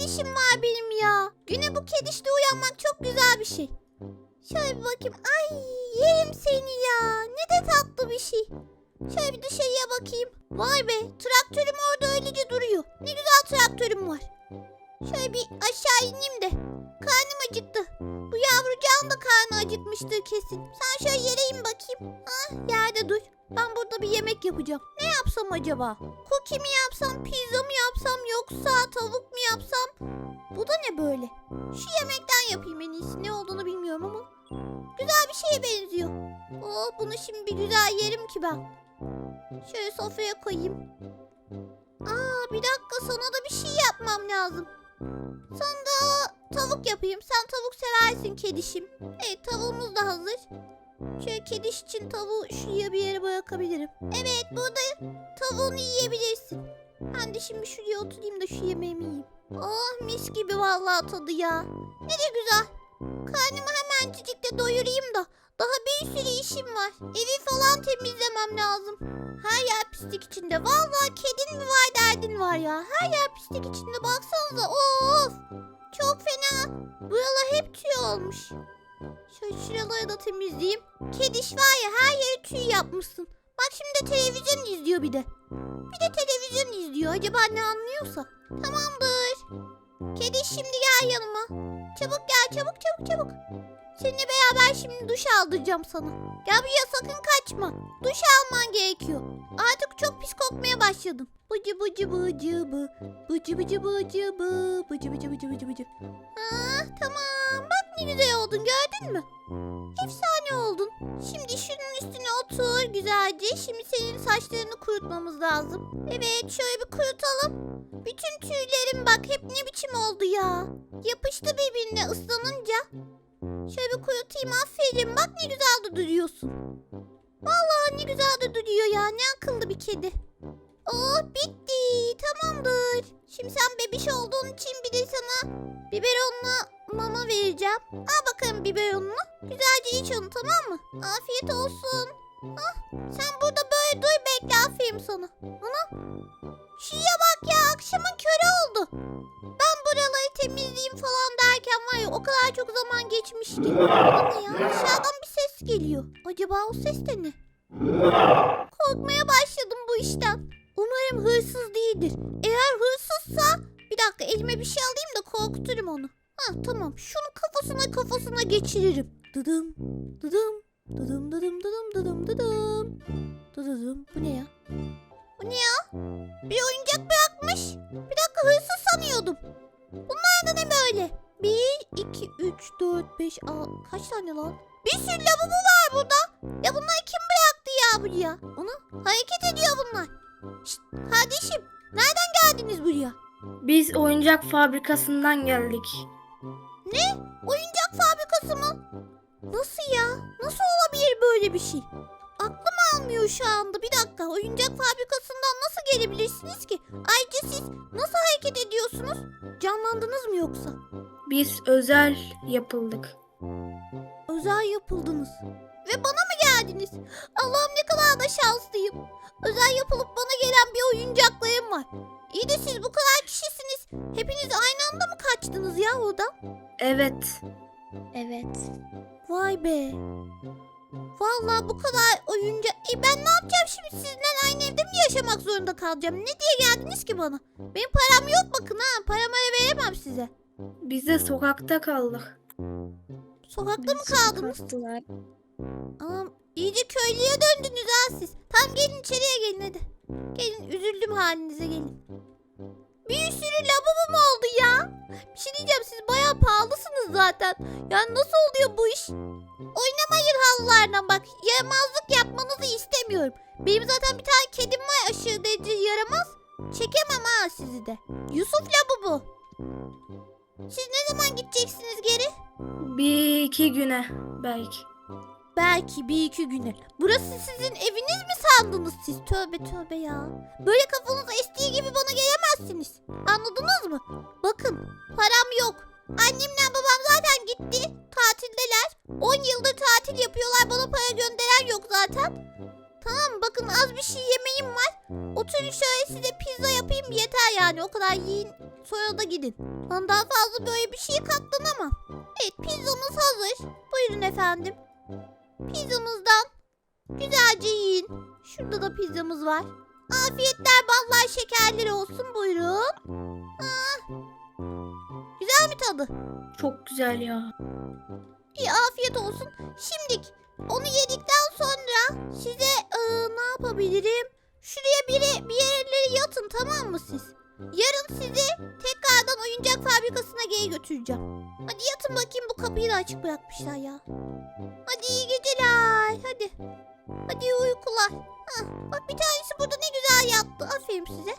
kedişim var benim ya. Güne bu kedişle uyanmak çok güzel bir şey. Şöyle bir bakayım. Ay yerim seni ya. Ne de tatlı bir şey. Şöyle bir dışarıya bakayım. Vay be traktörüm orada öylece duruyor. Ne güzel traktörüm var. Şöyle bir aşağı ineyim de. Karnım acıktı. Bu yavrucağın da karnı acıkmıştır kesin. Sen şöyle yere in bakayım. Ah yerde dur. Ben burada bir yemek yapacağım. Ne yapsam acaba? Cookie mi yapsam, pizza mı yapsam yoksa tavuk mu yapsam? Bu da ne böyle? Şu yemekten yapayım en iyisi. Ne olduğunu bilmiyorum ama. Güzel bir şeye benziyor. Oh bunu şimdi bir güzel yerim ki ben. Şöyle sofraya koyayım. Aa bir dakika sana da bir şey yapmam lazım. Sana da tavuk yapayım. Sen tavuk seversin kedişim. Evet tavuğumuz da hazır. Şöyle kediş için tavuğu şuraya bir yere bırakabilirim. Evet burada tavuğunu yiyebilirsin. Ben de şimdi şuraya oturayım da şu yemeğimi yiyeyim. Oh mis gibi vallahi tadı ya. Ne de güzel. Karnımı hemencik de doyurayım da. Daha bir sürü işim var. Evi falan temizlemem lazım. Her yer pislik içinde. Vallahi kedin mi var derdin var ya. Her yer pislik içinde baksanıza. Of. Çok fena. Buralar hep tüy olmuş. Şöyle şuraları da temizleyeyim. Kediş var ya her yeri tüy yapmışsın. Bak şimdi de televizyon izliyor bir de. Bir de televizyon izliyor. Acaba ne anlıyorsa. Tamamdır. Kediş şimdi gel yanıma. Çabuk gel çabuk çabuk çabuk. Seninle beraber şimdi duş aldıracağım sana. Gel buraya sakın kaçma. Duş alman gerekiyor. Artık çok pis kokmaya başladın. Bıcı bıcı bıcı bı. Bıcı bıcı bıcı bı. Bıcı bıcı bıcı bıcı bıcı. Ah tamam. Bak ne güzel oldun gördün mü? Efsane oldun. Şimdi şunun üstüne otur güzelce. Şimdi senin saçlarını kurutmamız lazım. Evet şöyle bir kurutalım. Bütün tüylerim bak hep ne biçim oldu ya. Yapıştı birbirine ıslanınca. Şöyle bir kurutayım aferin. Bak ne güzel de duruyorsun. Vallahi ne güzel de duruyor ya. Ne akıllı bir kedi. Oh bitti. Tamamdır. Şimdi sen bebiş olduğun için bir de sana biberonla mama vereceğim. Al bakalım biberonunu. Güzelce iç onu tamam mı? Afiyet olsun. Ah, sen burada böyle dur bekle aferin sana. Ana. Şuraya bak ya akşamın körü oldu. Ben buraları temizleyeyim falan derken var ya o kadar çok zaman geçmiş ki. Ne ya? Aşağıdan bir ses geliyor. Acaba o ses de ne? Korkmaya başladım bu işten. Umarım hırsız değildir. Eğer hırsızsa bir dakika elime bir şey alayım da korkuturum onu. Ha tamam şunu kafasına kafasına geçiririm. Dıdım dıdım dıdım dıdım dıdım dıdım dıdım dıdım bu ne ya? Bu ne ya? Bir oyuncak bırakmış. Bir dakika hırsız sanıyordum. Bunlar da ne böyle? 1, 2, 3, 4, 5, 6 kaç tane lan? Bir sürü lavabo var kardeşim nereden geldiniz buraya? Biz oyuncak fabrikasından geldik. Ne? Oyuncak fabrikası mı? Nasıl ya? Nasıl olabilir böyle bir şey? Aklım almıyor şu anda. Bir dakika. Oyuncak fabrikasından nasıl gelebilirsiniz ki? Ayrıca siz nasıl hareket ediyorsunuz? Canlandınız mı yoksa? Biz özel yapıldık. Özel yapıldınız. Ve bana mı geldiniz? Allah'ım ne kadar da şanslıyım. Özel yapılıp bana gelen bir oyuncaklarım var. İyi de siz bu kadar kişisiniz. Hepiniz aynı anda mı kaçtınız ya oradan? Evet. Evet. Vay be. Vallahi bu kadar oyuncak... E ben ne yapacağım şimdi sizinle aynı evde mi yaşamak zorunda kalacağım? Ne diye geldiniz ki bana? Benim param yok bakın ha. Paramı veremem size. Biz de sokakta kaldık. Sokakta mı kaldınız? Korktular. Anam iyice köylüye döndünüz ha siz. Tam gelin içeriye gelin hadi. Gelin üzüldüm halinize gelin. Bir sürü lavabo mu oldu ya? Bir şey diyeceğim siz bayağı pahalısınız zaten. Yani nasıl oluyor bu iş? Oynamayın halılardan bak. Yaramazlık yapmanızı istemiyorum. Benim zaten bir tane kedim var aşırı derece yaramaz. Çekemem ha sizi de. Yusuf lavabo. Siz ne zaman gideceksiniz geri? Bir iki güne belki. Belki bir iki güne. Burası sizin eviniz mi sandınız siz? Tövbe tövbe ya. Böyle kafanız estiği gibi bana gelemezsiniz. Anladınız mı? Bakın param yok. Annemle babam zaten gitti. Tatildeler. 10 yıldır tatil yapıyorlar. Bana para gönderen yok zaten. Tamam bakın az bir şey yemeğim var. Oturun şöyle size pizza yapayım yeter yani. O kadar yiyin. Sonra da gidin. Ben daha fazla böyle bir şeye katlanamam. Evet pizzamız hazır. Buyurun efendim. Pizzamızdan güzelce yiyin. Şurada da pizzamız var. Afiyetler ballar şekerleri olsun buyurun. Ah. Güzel mi tadı? Çok güzel ya. İyi afiyet olsun. Şimdilik onu yedikten sonra size eee, ne yapabilirim? Şuraya biri bir yerlere yatın tamam mı siz? Yarın sizi tekrardan oyuncak fabrikasına geri götüreceğim. Hadi yatın bakayım bu kapıyı da açık bırakmışlar ya. Hadi iyi geceler. Hadi. Hadi uykular. Hah, bak bir tanesi burada ne güzel yattı. Aferin size.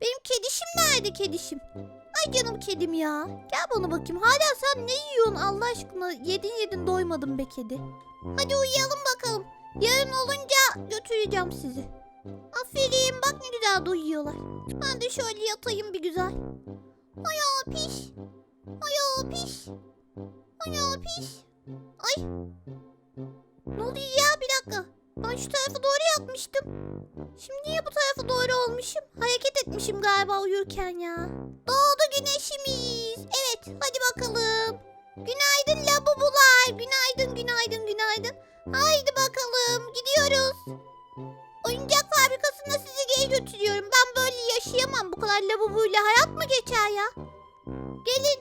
Benim kedişim nerede kedişim? Ay canım kedim ya. Gel bana bakayım. Hala sen ne yiyorsun Allah aşkına? Yedin yedin doymadın be kedi. Hadi uyuyalım bakalım. Yarın olunca götüreceğim sizi. Aferin bak ne güzel uyuyorlar. Ben de şöyle yatayım bir güzel. Ayağı piş. Ayağı piş. Ayağı piş. Ay. Ne oluyor ya bir dakika. Ben şu tarafa doğru yatmıştım. Şimdi niye bu tarafa doğru olmuşum? Hareket etmişim galiba uyurken ya. Doğdu güneşimiz. Evet hadi bakalım. Günaydın labubular. Günaydın günaydın günaydın. Haydi bakalım gidiyoruz. Oyuncak fabrikasına sizi geri götürüyorum. Ben böyle yaşayamam. Bu kadar labubuyla hayat mı geçer ya? Gelin.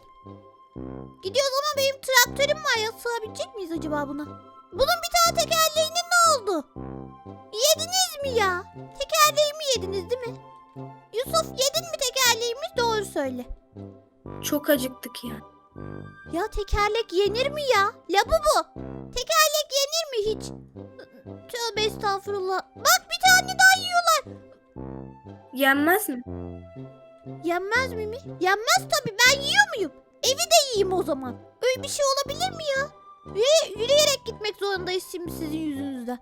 Gidiyoruz ama benim traktörüm var ya. Sığabilecek miyiz acaba buna? Bunun bir tane tekerleğine ne oldu? Yediniz mi ya? Tekerleğimi yediniz değil mi? Yusuf yedin mi tekerleğimi? Doğru söyle. Çok acıktık ya. Ya tekerlek yenir mi ya? Labubu. Tekerlek yenir mi hiç? Tövbe estağfurullah. Bak bir tane daha yiyorlar. Yenmez mi? Yenmez mi mi? Yenmez tabii ben yiyor muyum? Evi de yiyeyim o zaman. Öyle bir şey olabilir mi ya? Yürü- yürüyerek gitmek zorundayız şimdi sizin yüzünüzden.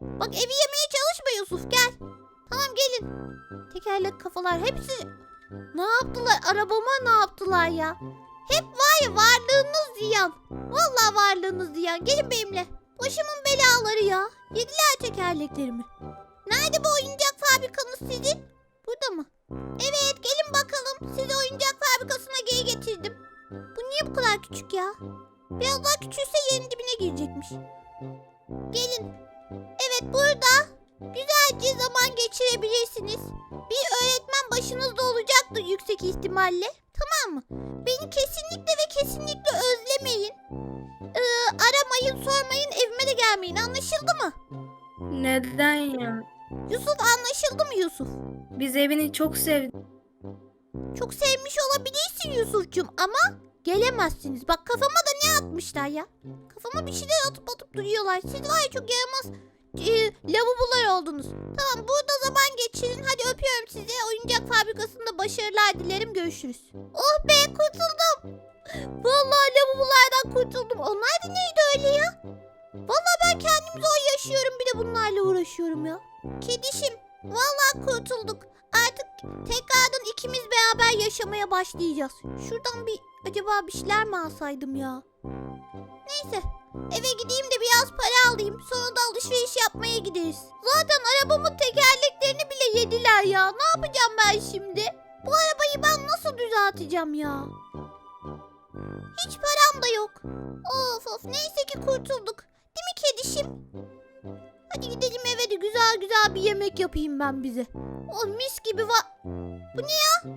Bak evi yemeye çalışma Yusuf gel. Tamam gelin. Tekerlek kafalar hepsi ne yaptılar? Arabama ne yaptılar ya? Hep var ya varlığınız ziyan. Vallahi varlığınız ziyan. Gelin benimle. Başımın belaları ya. Yediler tekerleklerimi. Nerede bu oyuncak fabrikanız sizin? Burada mı? Evet gelin bakalım. Sizi oyuncak fabrikasına geri getirdim. Bu niye bu kadar küçük ya? Biraz daha küçülse yerin dibine girecekmiş. Gelin. Evet burada güzelce zaman geçirebilirsiniz. Bir öğretmen başınızda olacaktır yüksek ihtimalle. Tamam mı? Beni kesinlikle ve kesinlikle özlemeyin. Ee, aramayın, sormayın, evime de gelmeyin. Anlaşıldı mı? Neden ya? Yusuf anlaşıldı mı Yusuf? Biz evini çok sevdik. Çok sevmiş olabilirsin Yusuf'cum ama gelemezsiniz. Bak kafama da ne atmışlar ya? Kafama bir şeyler atıp atıp duruyorlar. Siz var ya çok yaramaz e, lavabolar oldunuz. Tamam burada zaman geçirin. Hadi öpüyorum sizi. Oyuncak fabrikasında başarılar dilerim. Görüşürüz. Oh be kurtuldum. Vallahi lavabolardan kurtuldum. Onlar da neydi öyle ya? Vallahi ben kendim zor yaşıyorum. Bir de bunlarla uğraşıyorum ya. Kedişim. Vallahi kurtulduk. Artık tekrardan ikimiz beraber yaşamaya başlayacağız. Şuradan bir acaba bir şeyler mi alsaydım ya? Neyse eve gideyim de biraz para alayım. Sonra da alışveriş yapmaya gideriz. Zaten arabamın tekerleklerini bile yediler ya. Ne yapacağım ben şimdi? Bu arabayı ben nasıl düzelteceğim ya? Hiç param da yok. Of of neyse ki kurtulduk. Değil mi kedişim? Hadi gidelim eve de güzel güzel bir yemek yapayım ben bize. Oh mis gibi va... Bu ne ya?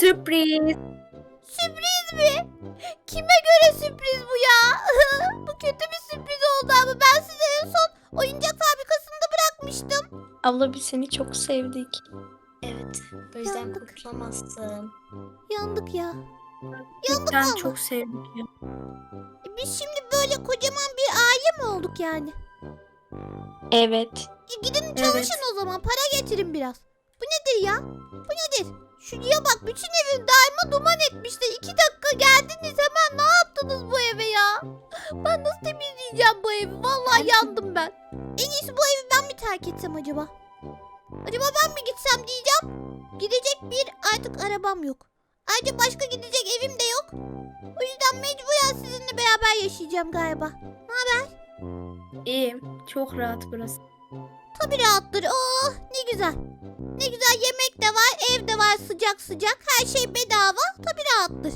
Sürpriz. Sürpriz mi? Kime göre sürpriz bu ya? bu kötü bir sürpriz oldu ama ben size en son oyuncak fabrikasında bırakmıştım. Abla biz seni çok sevdik. Evet. O yüzden Yandık. kurtulamazsın. Yandık ya. Yandık Ben valla. çok sevdik ya. E Biz şimdi böyle kocaman bir aile mi olduk yani? Evet. E Gidin çalışın o zaman para getirin biraz. Bu nedir ya? Bu nedir? Şuraya bak bütün evin daima duman etmişler. İki dakika geldiniz hemen ne yaptınız bu eve ya? Ben nasıl temizleyeceğim bu evi? Vallahi yandım ben. En iyisi bu evi ben mi terk etsem acaba? Acaba ben mi gitsem diyeceğim. Gidecek bir artık arabam yok. Ayrıca başka gidecek evim de yok. O yüzden mecburen sizinle beraber yaşayacağım galiba. İyiyim. Çok rahat burası. Tabii rahattır. Oh ne güzel. Ne güzel yemek de var, ev de var. sıcak sıcak her şey bedava tabii rahattır.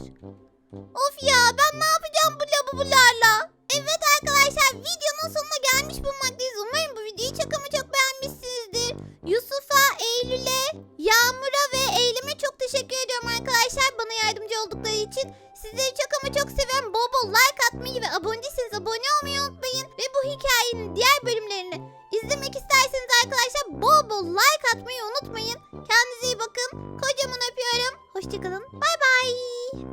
Of ya ben ne yapacağım bu labubularla? Evet arkadaşlar videonun sonuna gelmiş bulunmaktayız. Umarım bu